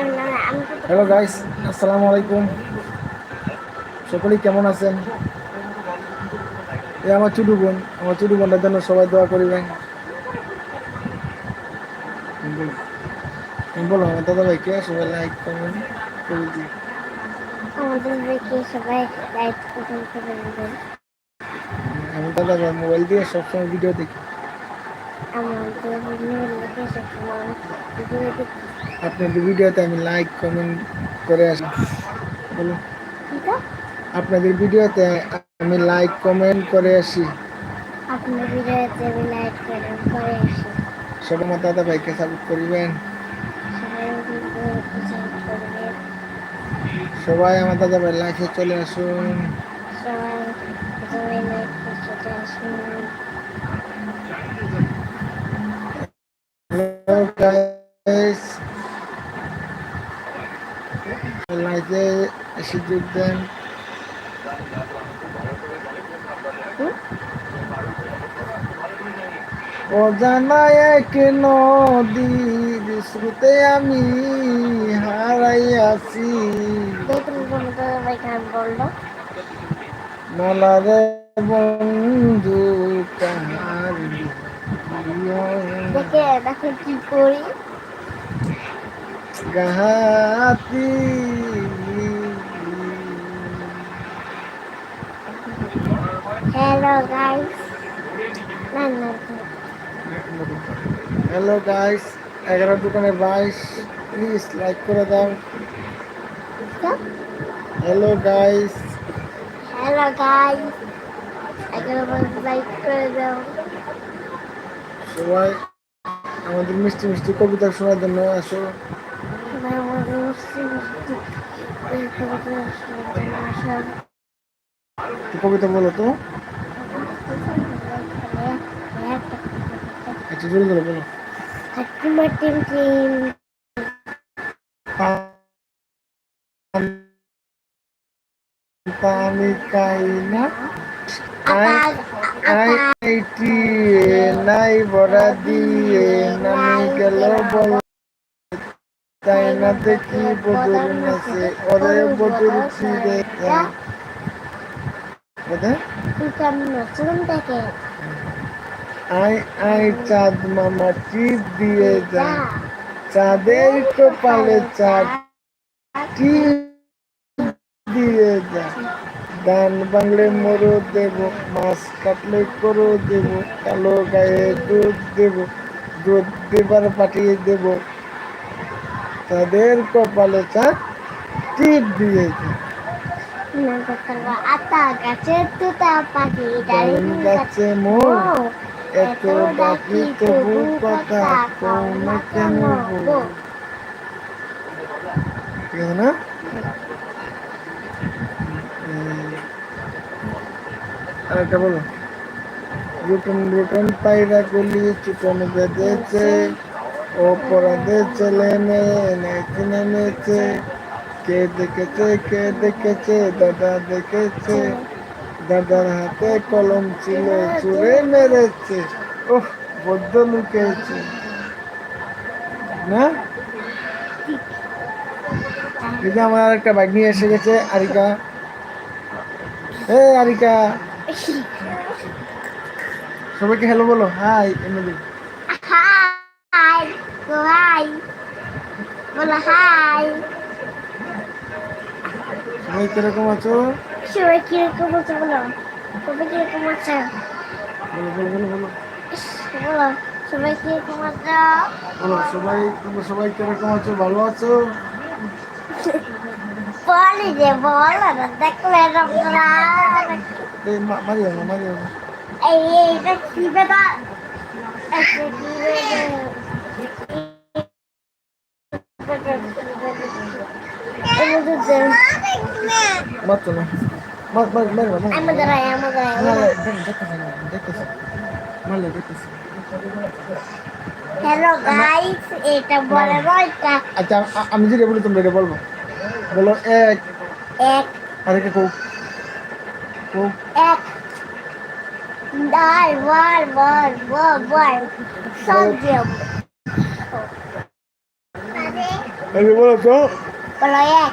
Hello guys আসসালামু আলাইকুম সকলেই কেমন আছেন? এ আমার ছোটো বোন আমার ছোটো বোনের জন্য সবাই দোয়া করিবেন। বলো আমার দাদা ভাই কে সবাই লাইক কমেন্ট করে দিই আমাদের দেখে সবাই লাইক কমেন্ট করে দেবেন আমার দাদা ভাই মোবাইল দিয়ে সবসময় ভিডিও দেখি। আমাদের সবসময় ভিডিও দেখি আপনাদের ভিডিওতে আমি লাইক কমেন্ট করে আসি। বলো ঠিক আপনাদের ভিডিওতে আমি লাইক কমেন্ট করে আসি। আপনার ভিডিওতে আমি লাইক করে করে আসি। সবাই আমার দাদা ভাইকে সাপোর্ট করিবেন। সবাই আমার দাদা ভাই লাইফে চলে আসুন। সবাই এসে যোগ দেন। অজানা এক নদীর স্রোতে আমি হারাইয়াছি। দেখুন বন্ধু কাহার দেখে কি করি? গাহাতি হ্যালো গাইস হ্যালো গাইস এগারো দোকানে বাইশ। প্লিজ লাইক করে দাও। হ্যালো গাইস হ্যালো গাইস একবার লাইক করে দাও। সবাই আমাদের মিষ্টি মিষ্টি কবিতা শোনার জন্য আসো। কবিতা বলো তো। আচ্ছা জোরে জোরে বলো হাকিমা নাই বড়া দিয়ে নামি গেল বল তাই না দেখি বদল নাচে ওরে বদল ফিরে আই আই চাঁদ মামা টিপ দিয়ে যা চাঁদের কপালে চাঁদ টিপ দিয়ে যা গান বাংলে মরো দেব মাছ কাটলে করো দেব কালো গায়ে দুধ দেব দুধ দেবার পাঠিয়ে দেব। তাদের কপালে চাঁদ টিপ দিয়ে যা আতা গাছে তুতা পাখি গাছে মোর এত ডাকি তবু কথা কও না কেন না আরেকটা বলো। রুটন রুটন পায়রা গলি চুটন বেঁধেছে, অপরাধে ছেলে মেয়ে নাইতে নেমেছে কে দেখেছে কে দেখেছে, দাদা দেখেছে। দাদার হাতে কলম ছিল চুরে মেরেছে। ওহ বদ্ধ লুকেছে। না? এই যে আমার একটা বাইক নিয়ে এসে গেছে আরিকা। এ আরিকা। সবাইকে হ্যালো বলো। হাই এমনি হাই হাই বলো হাই সবাই কীরকম আছো? সবাই কীরকম আছে বলো? সবাই কীরকম আছে বলো বলো বলো বলো। বলো সবাই কীরকম আছে বলো সবাই তোমরা সবাই কীরকম আছো ভালো আছো? বলি যে বলো না দেখলে তোমরা এই মারিও না মারিও না এই এইটা কি বেটা একটা কি বেটা মারতো না মার মার মার মার আমাদের আয় আমাদের আয় দেখতেছি দেখতেছি। মারলে দেখতেছি। হ্যালো গাইস এটা বলে এটা আচ্ছা আমি যেটা বলি তোমরা এটা বলব বলো এক এক আরেকে কৌ কৌ এক ডাল বল বল বল বল সব এই যে বলো তো বলো এক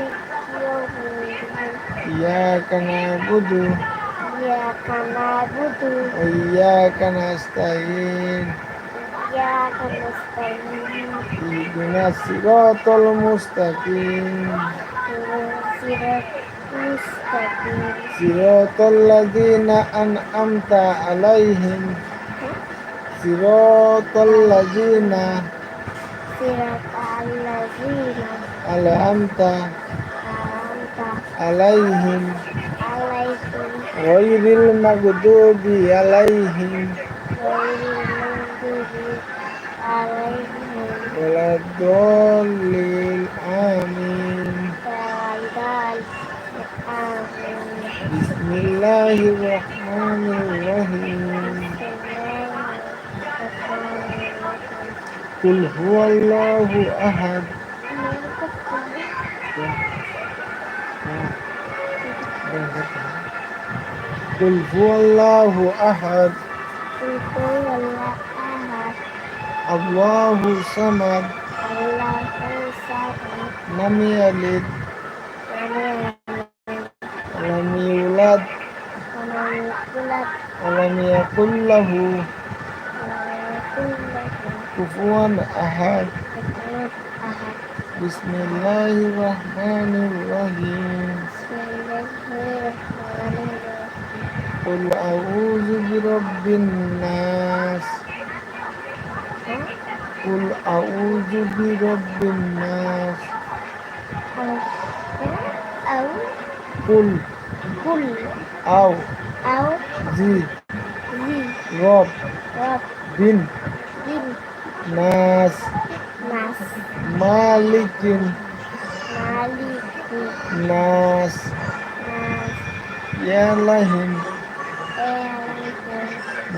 الدين إياك نعبد إياك نعبد وإياك نستعين إياك نستعين اهدنا الصراط المستقيم صراط مستقيم صراط الذين أنعمت عليهم صراط الذين صراط الذين أنعمت أنعمت عليهم عليهم غير المغضوب عليهم غير المغضوب عليهم ولا الضالين آمين ولا آمين بسم الله الرحمن الرحيم قل هو الله أحد قل هو الله أحد. الله الصمد. لم يلد. ولم يولد. ولم يكن له. كفوا أحد. بسم الله الرحمن الرحيم. قل أعوذ برب الناس قل أعوذ برب الناس أو قل كل أو أو ذي ذي رب رب بن دين ناس ناس مالك مالك ناس ناس يا لهم إله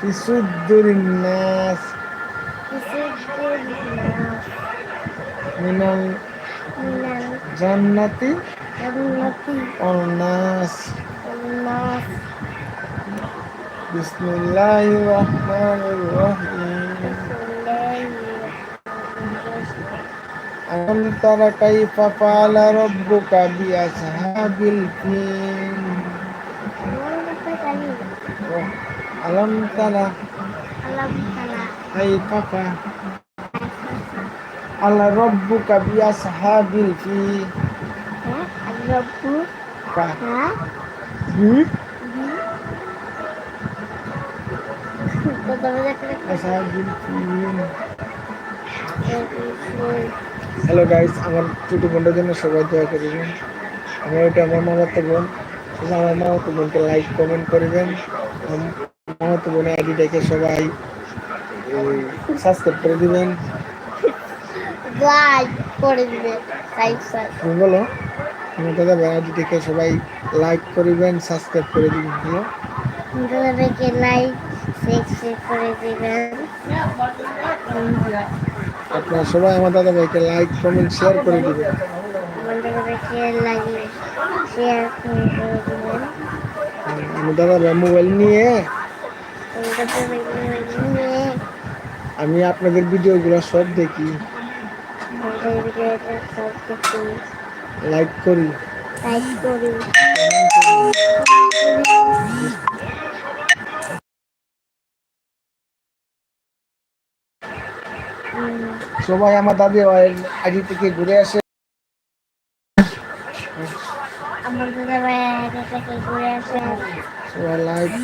في صدور الناس يصدر الناس من من الجنة الجنة والناس والناس بسم الله الرحمن الرحيم بسم الله الرحمن الرحيم ألم تر كيف فعل ربك بأصحاب الفيل Alam tala. Alam tala. Kaifaka. Ala rabbuka bi ashabil fi. Al rabbu. Ka. Hmm? Ashabil hello guys আমার ছোটো বোনটার জন্য সবাই দোয়া করিবেন আমার ওটা আমার মামাতো বোন আমার মামাতো বোনকে লাইক কমেন্ট করিবেন আমার মামাতো বোনের আইডিটাকে সবাই সাবস্ক্রাইব করে দিবেন। লাইক করে বলো আমার দাদা আইডিটাকে সবাই লাইক করবেন সাবস্ক্রাইব করে দিবেন হ্যালো লাইক শেয়ার করে দিবেন। আপনারা সবাই আমার দাদা ভাইকে লাইক কমেন্ট শেয়ার করে দিবেন। বন্ধুদেরকে লাইক শেয়ার করে দিবেন। আমার দাদা ভাই মোবাইল নিয়ে আমি আপনাদের ভিডিওগুলো সব দেখি। বন্ধুদের ভিডিওটা সব কিছু লাইক করি। লাইক করি সবাই আমার দাদি আইডি থেকে ঘুরে আসে। আমার দাদা ভাই আগে থেকে ঘুরে আসে। সবাই লাইক